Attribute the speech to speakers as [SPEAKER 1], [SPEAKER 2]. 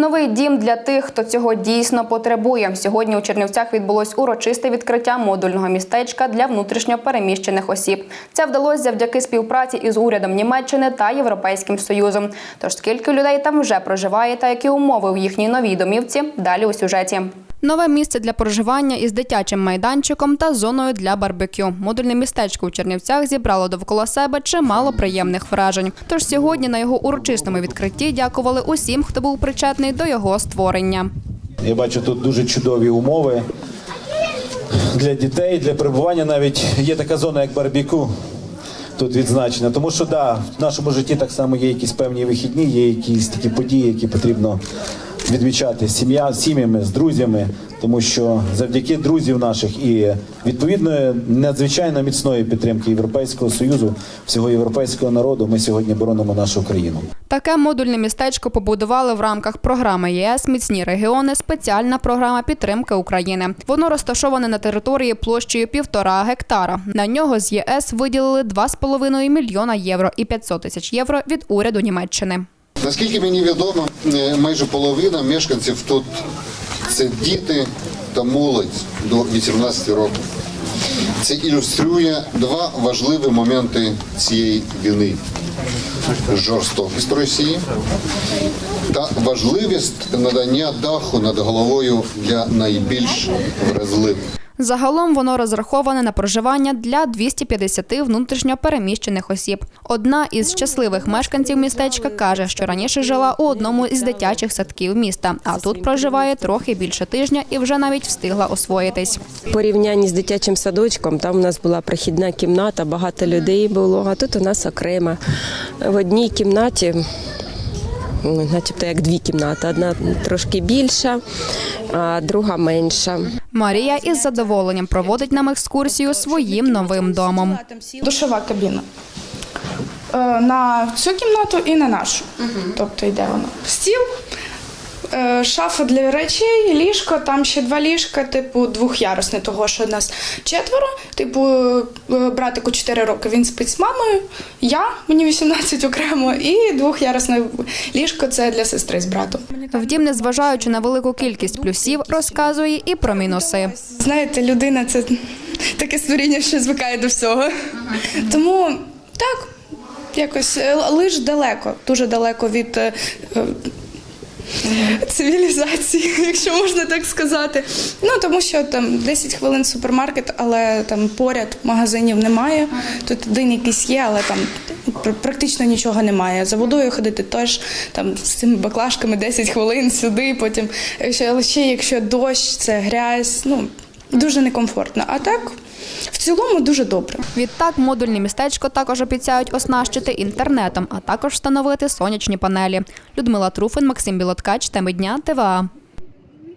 [SPEAKER 1] Новий дім для тих, хто цього дійсно потребує. Сьогодні у Чернівцях відбулось урочисте відкриття модульного містечка для внутрішньо переміщених осіб. Це вдалося завдяки співпраці із урядом Німеччини та Європейським Союзом. Тож скільки людей там вже проживає та які умови в їхній новій домівці? Далі у сюжеті. Нове місце для проживання із дитячим майданчиком та зоною для барбекю. Модульне містечко у Чернівцях зібрало довкола себе чимало приємних вражень. Тож сьогодні на його урочистому відкритті дякували усім, хто був причетний до його створення.
[SPEAKER 2] Я бачу тут дуже чудові умови для дітей, для перебування. Навіть є така зона, як барбіку. Тут відзначена. Тому що да, в нашому житті так само є якісь певні вихідні, є якісь такі події, які потрібно відмічати з сім'я, з сім'ями, з друзями, тому що завдяки друзів наших і відповідної надзвичайно міцної підтримки Європейського союзу, всього європейського народу, ми сьогодні боронимо нашу країну.
[SPEAKER 1] Таке модульне містечко побудували в рамках програми єС Міцні регіони. Спеціальна програма підтримки України. Воно розташоване на території площею півтора гектара. На нього з ЄС виділили 2,5 мільйона євро і 500 тисяч євро від уряду Німеччини.
[SPEAKER 3] Наскільки мені відомо, майже половина мешканців тут це діти та молодь до 18 років. Це ілюструє два важливі моменти цієї війни: жорстокість Росії та важливість надання даху над головою для найбільш вразливих.
[SPEAKER 1] Загалом воно розраховане на проживання для 250 внутрішньо переміщених осіб. Одна із щасливих мешканців містечка каже, що раніше жила у одному із дитячих садків міста, а тут проживає трохи більше тижня і вже навіть встигла освоїтись.
[SPEAKER 4] Порівнянні з дитячим садочком, там у нас була прохідна кімната, багато людей було, а тут у нас окремо. В одній кімнаті, начебто як дві кімнати, одна трошки більша, а друга менша.
[SPEAKER 1] Марія із задоволенням проводить нам екскурсію своїм новим домом.
[SPEAKER 5] Душова кабіна. Е, На цю кімнату і на нашу. Тобто йде воно. Стіл, шафа для речей, ліжко, там ще два ліжка, типу двохярусне, того що нас четверо. Типу, е, братику 4 роки він спить з мамою, я, мені 18 окремо, і двохярусне ліжко це для сестри з братом.
[SPEAKER 1] Втім, незважаючи на велику кількість плюсів, розказує і про мінуси.
[SPEAKER 5] Знаєте, людина це таке створіння, що звикає до всього. Тому так, якось е, лиш далеко, дуже далеко від. Цивілізації, якщо можна так сказати. Ну тому що там 10 хвилин супермаркет, але там поряд магазинів немає. Тут один якийсь є, але там практично нічого немає. За водою ходити теж там з цими баклажками 10 хвилин сюди. Потім але ще якщо дощ, це грязь. Ну дуже некомфортно. А так цілому дуже добре.
[SPEAKER 1] Відтак, модульне містечко також обіцяють оснащити інтернетом, а також встановити сонячні панелі. Людмила Труфин, Максим Білоткач, теми дня, ТВА.